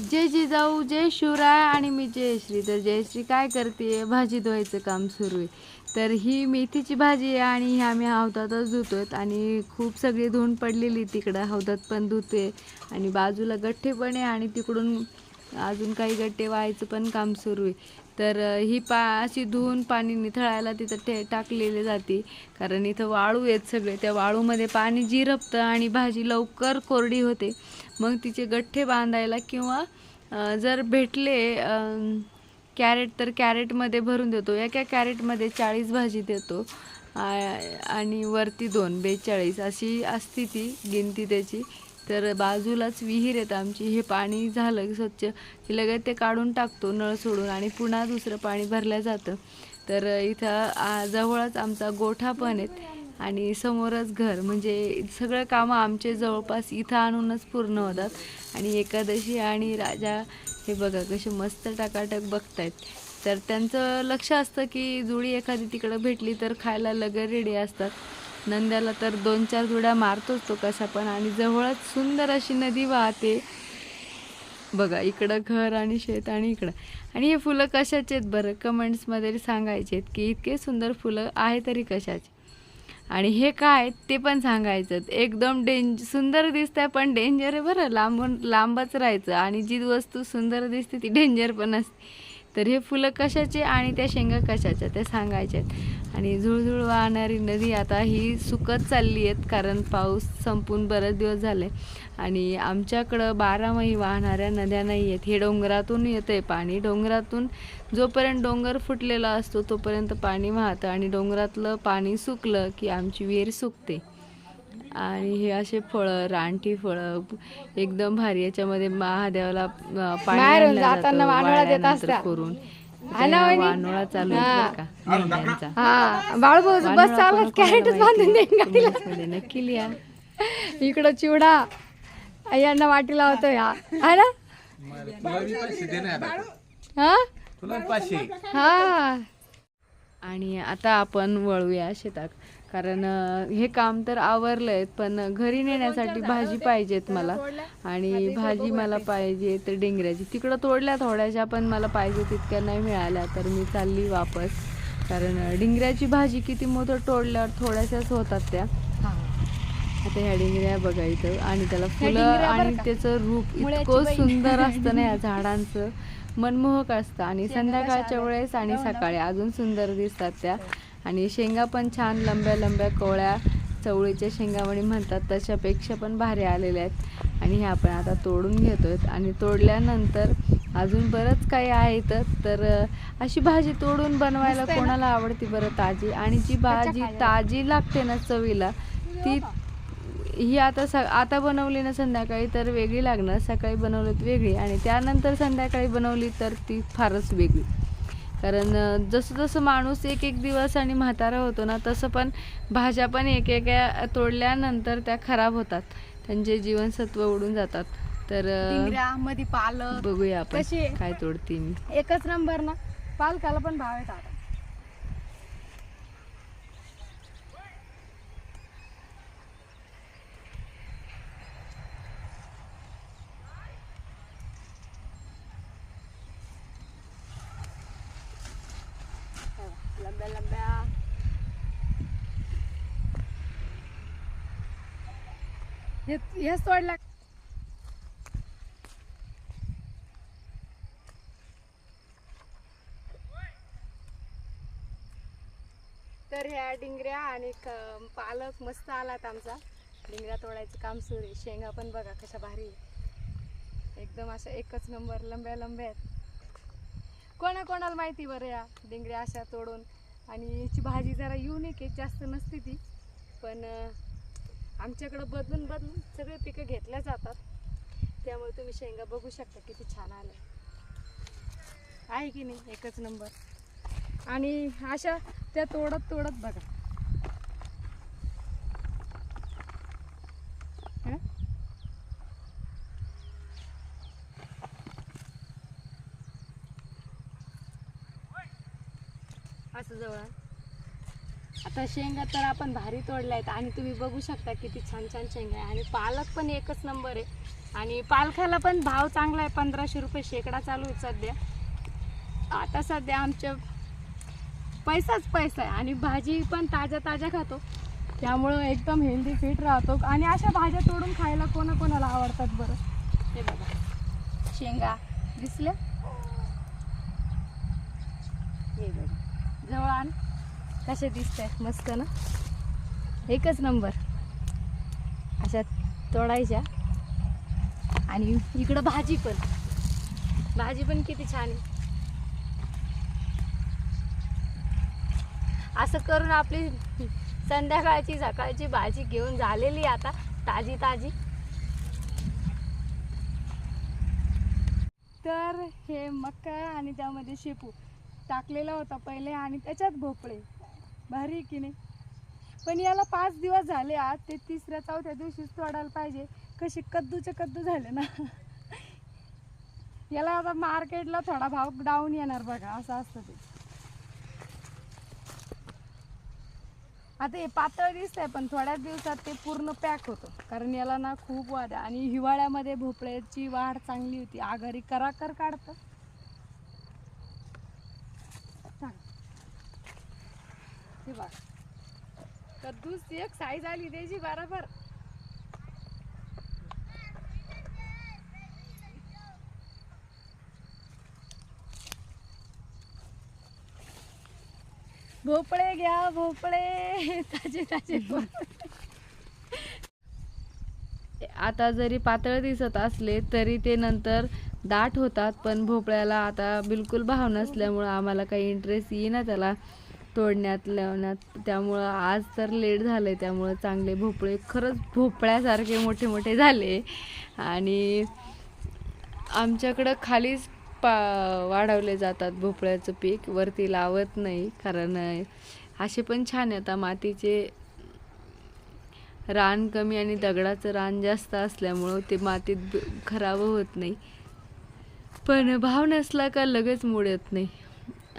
जय जिजाऊ जय शिवराय आणि मी जयश्री तर जयश्री काय करते भाजी धुवायचं काम सुरू आहे. तर ही मेथीची भाजी आहे आणि ही आम्ही हौदातच धुतोय आणि खूप सगळी धुवून पडलेली तिकडं. हौदात पण धुते आणि बाजूला गठ्ठे पण आहे आणि तिकडून अजून काही गट्टे व्हायचं पण काम सुरू आहे. तर ही पा अशी धुवून पाणी निथळायला तिथं ते टाकलेले जाते. कारण इथं वाळू आहेत सगळे. त्या वाळूमध्ये पाणी जिरपतं आणि भाजी लवकर कोरडी होते. मग तिचे गठ्ठे बांधायला किंवा जर भेटले कॅरेट तर कॅरेटमध्ये भरून देतो. एका कॅरेटमध्ये चाळीस भाजी देतो. आणि वरती दोन बेचाळीस अशी असती ती गिनती त्याची. तर बाजूलाच विहीर आहेत आमची. हे पाणी झालं की स्वच्छ की लगेच ते काढून टाकतो नळ सोडून. आणि पुन्हा दुसरं पाणी भरलं जातं. तर इथं जवळच आमचा गोठा पण आहेत आणि समोरच घर. म्हणजे सगळं कामं आमचे जवळपास इथं आणूनच पूर्ण होतात. आणि एकादशी आणि राजा हे बघा कसे मस्त टाकाटक बघतायत. तर त्यांचं लक्ष असतं की जुडी एखादी तिकडं भेटली तर खायला लगेच रेडी असतात. नंद्याला तर दोन चार जुड्या मारतोच तो कसा पण आणि जवळच सुंदर अशी नदी वाहते. बघा इकडं घर आणि शेत आणि इकडं. आणि हे फुलं कशाचे आहेत बरं? कमेंट्समध्ये सांगायचे आहेत की इतके सुंदर फुलं आहे तरी कशाचे? आणि हे काय ते पण सांगायचं. एकदम डेंज सुंदर दिसतंय पण डेंजर आहे बरं. लांबून लांबच राहायचं. आणि जी वस्तू सुंदर दिसते ती डेंजर पण असते. तर हे फुलं कशाचे आणि त्या शेंगा कशाच्या त्या सांगायच्या आहेत. आणि झुळझुळ वाहणारी नदी आता ही सुकत चालली आहेत कारण पाऊस संपून बरेच दिवस झाले. आणि आमच्याकडं बारामाही वाहणाऱ्या नद्या नाही आहेत. हे डोंगरातून येतं आहे पाणी. डोंगरातून जोपर्यंत डोंगर फुटलेला असतो तोपर्यंत पाणी वाहतं आणि डोंगरातलं पाणी सुकलं की आमची विहीर सुकते. आणि हे असे फळं रानटी फळं एकदम भारी. याच्यामध्ये महादेवाला पाणी जाताना. करून? वानोळा चालू का नक्की लिहा. इकडं चिवडा. यांना वाटी लावतो या है ना? हा? हा. आणि आता आपण वळूया शेतात. कारण हे काम तर आवरलंय पण घरी नेण्यासाठी भाजी पाहिजेत मला. आणि भाजी मला पाहिजे तर डेंगऱ्याची. तिकडं तोडल्या थोड्याशा पण मला पाहिजे तितक्या नाही मिळाल्या तर मी चालली वापस. कारण डिंगऱ्याची भाजी किती मोठं तोडल्यावर थोड्याशाच होतात त्या. आता ह्या डिंगऱ्या बघा इथं आणि त्याला फुलं आणि? त्याचं रूप इतकं. सुंदर असतं ना या झाडांचं. मनमोहक असतं. आणि संध्याकाळच्या वेळेस आणि सकाळी अजून सुंदर दिसतात त्या. आणि शेंगा पण छान लंब्या लंब्या कोवळ्या चवळीच्या शेंगा म्हणे म्हणतात तशापेक्षा पण भारी आलेल्या आहेत. आणि हे आपण आता तोडून घेतोय आणि तोडल्यानंतर अजून बरंच काही आहे इथं. तर अशी भाजी तोडून बनवायला कोणाला आवडते बरं ताजी? आणि जी भाजी ताजी लागते ना चवीला ती ही आता स आता बनवली ना संध्याकाळी तर वेगळी लागणार. सकाळी बनवली तर वेगळी आणि त्यानंतर संध्याकाळी बनवली तर ती फारच वेगळी. कारण जसं जसं माणूस एक एक दिवस आणि म्हातारा होतो ना तसं पण भाज्या पण एक एक तोडल्यानंतर त्या खराब होतात. त्यांचे जीवनसत्व उडून जातात. तर मध्ये पालक बघूया आपण? काय तोडते मी. एकच नंबर ना पालकाला पण भाव आहेत आता लंब्या लंब्या हे हेच तोडला तर ह्या डिंगऱ्या आणि क- पालक मस्त आलात आमचा. डिंगऱ्या तोडायचं काम सुरू आहे. शेंगा पण बघा कशा भारी आहे. एकदम अशा एकच नंबर लंब्या लंब्या आहेत. कोणाकोणाला माहिती बरं या डिंगऱ्या अशा तोडून. आणि याची भाजी जरा युनिक आहे जास्त नसते ती. पण आमच्याकडं बदलून बदलून सगळे पिकं घेतल्या जातात. त्यामुळे तुम्ही शेंगा बघू शकता किती छान आल्या. आहे की नाही एकच नंबर. आणि अशा त्या तोडत तोडत बघा. असं जवळ. आता शेंगा तर आपण भारी तोडल्या आहेत आणि तुम्ही बघू शकता किती छान छान शेंगा आहे. आणि पालक पण एकच नंबर आहे. आणि पालखाला पण भाव चांगला आहे पंधराशे रुपये शेकडा चालू आहे सध्या. आता सध्या आमच्या पैसाच पैसा आहे आणि भाजी पण ताज्या ताज्या खातो. त्यामुळं एकदम हेल्दी फिट राहतो. आणि अशा भाज्या तोडून खायला कोणाकोणाला आवडतात बरं? हे बघा. शेंगा दिसल्या? हे बघा. जवळ आण. कसे दिसत आहेत मस्त ना? एकच नंबर. अशा तोडायच्या. आणि इकडं भाजी पण. भाजी पण किती छान आहे. असं करून आपली संध्याकाळची सकाळची भाजी घेऊन झालेली आता ताजी ताजी. तर हे मका आणि त्यामध्ये शेपू टाकलेला होता पहिले आणि त्याच्यात भोपळे. भारी आहे की नाही? पण याला पाच दिवस झाले आज ते तिसऱ्या चौथ्या दिवशीच तोडायला पाहिजे. कशी कद्दूचे कद्दू झाले ना. याला आता मार्केटला थोडा भाव डाऊन येणार बघा असं असतं ते. आता हे पातळ दिसतंय पण थोड्याच दिवसात ते पूर्ण पॅक होतं. कारण याला ना खूप वाद आणि हिवाळ्यामध्ये भोपळ्याची वाढ चांगली होती. आघारी कराकर काढतं हे बघ. एक साईज आली त्याची बरोबर. भोपळे घ्या भोपळे. ताजे ताजे आता जरी पातळ दिसत असले तरी ते नंतर दाट होतात पण भोपळ्याला आता बिलकुल भाव नसल्यामुळं आम्हाला काही इंटरेस्ट येईना त्याला. तोडण्यात लावण्यात. त्यामुळं आज तर लेट झालं आहे त्यामुळं चांगले भोपळे खरंच भोपळ्यासारखे मोठे मोठे झाले. आणि आमच्याकडं खालीच पा वाढवले जातात भोपळ्याचं पीक वरती लावत नाही कारण असे पण छान आता मातीचे रान कमी आणि दगडाचं रान जास्त असल्यामुळं ते मातीत खराब होत नाही. पण भाव नसला का लगेच मोडत येत नाही.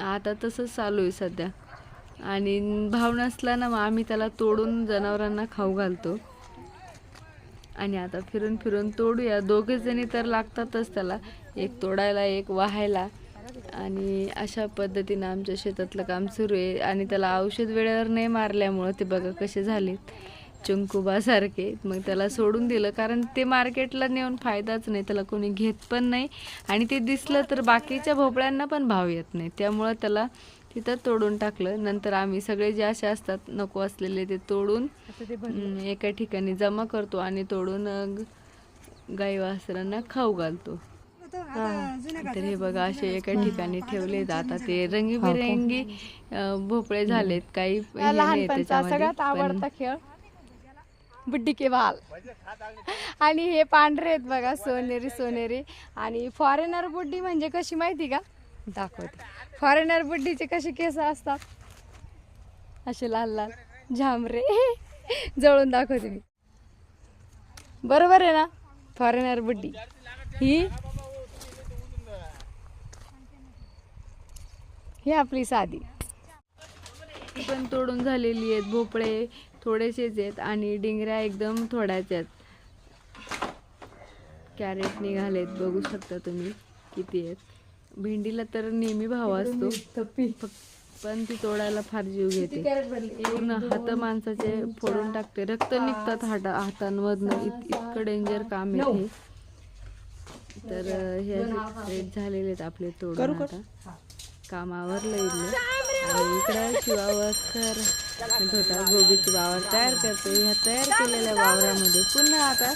आता तसंच चालू आहे सध्या. आणि भाव नसला ना मग आम्ही त्याला तोडून जनावरांना खाऊ घालतो. आणि आता फिरून फिरून तोडूया. दोघे जणी तर लागतातच त्याला. एक तोडायला एक वाहायला. आणि अशा पद्धतीनं आमच्या शेतातलं काम सुरू आहे. आणि त्याला औषध वेळेवर नाही मारल्यामुळं ते बघा कसे झालेत. चुंकुबासारखे मग त्याला सोडून दिलं. कारण ते मार्केटला नेऊन फायदाच नाही. त्याला कोणी घेत पण नाही. आणि ते दिसलं तर बाकीच्या भोपळ्यांना पण भाव येत नाही. त्यामुळं त्याला तिथं तोडून टाकलं. नंतर आम्ही सगळे जे असे असतात नको असलेले ते तोडून एका ठिकाणी जमा करतो आणि तोडून गाई वासरांना खाऊ घालतो. तर हे बघा असे एका ठिकाणी ठेवलेत. आता ते रंगीबिरंगी भोपळे झालेत. काही सगळ्यात आवडता खेळ बुड्डी के बाल. आणि हे पांढरे आहेत बघा सोनेरी सोनेरी. आणि फॉरेनर बुड्डी म्हणजे कशी माहिती का? दाखवते. फॉरेनर बुड्डीचे कसे केस असतात? असे लाल लाल. झांबरे. जवळून दाखवते मी. बरोबर आहे ना? फॉरेनर बुड्डी ही? ही आपली साधी. ती पण तोडून झालेली आहेत भोपळे. थोडेसेच आहेत आणि डिंगऱ्या एकदम थोड्याच आहेत. कॅरेट निघालेत बघू शकता तुम्ही किती आहेत. भेंडीला तर नेहमी भाव असतो. फक्त- पण ती तोडायला फार जीव घेते. पूर्ण हात माणसाचे फोडून टाकते. रक्त निघतात हाता हातांमधनं इत- इतकं डेंजर काम आहे. तर हे असे रेट झालेले आहेत आपले तोडून आता. काम आवरलं इथलं आणि इकडं शिवावकर होता गोबीची वावर तयार करतो ह्या तयार केलेल्या वावरामध्ये पुन्हा आता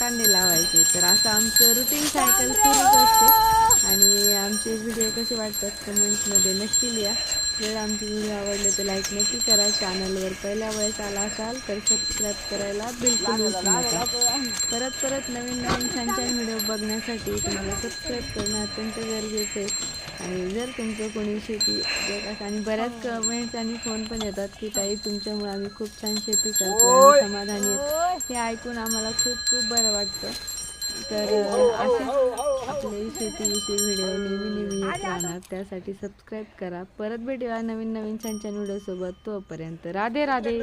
कांदे लावायचे. तर असं आमचं रुटीन सायकल सुरूच असते. आणि आमचे व्हिडिओ कसे वाटतात कमेंट्समध्ये नक्की लिहा. जर आमचे व्हिडिओ आवडले तर लाईक नक्की करा. चॅनलवर पहिल्या वेळेस आला असाल तर सबस्क्राईब करायला बिलकुल नका. परत परत नवीन नवीन छान छान व्हिडिओ बघण्यासाठी तुम्हाला सबस्क्राईब करणं अत्यंत गरजेचं आहे. आणि जर तुमचं कोणी शेती आणि बऱ्याच कमेंट्स आणि फोन पण येतात की ताई तुमच्यामुळे आम्ही खूप छान शेती करतो समाधानी हे ऐकून आम्हाला खूप खूप बरं वाटतं. तर अ, असेच आपले शेतीविषयी व्हिडिओ नेहमी नेहमी येत राहणार. त्यासाठी सबस्क्राईब करा. परत भेटूया नवीन नवीन छान छान व्हिडिओ सोबत तोपर्यंत राधे राधे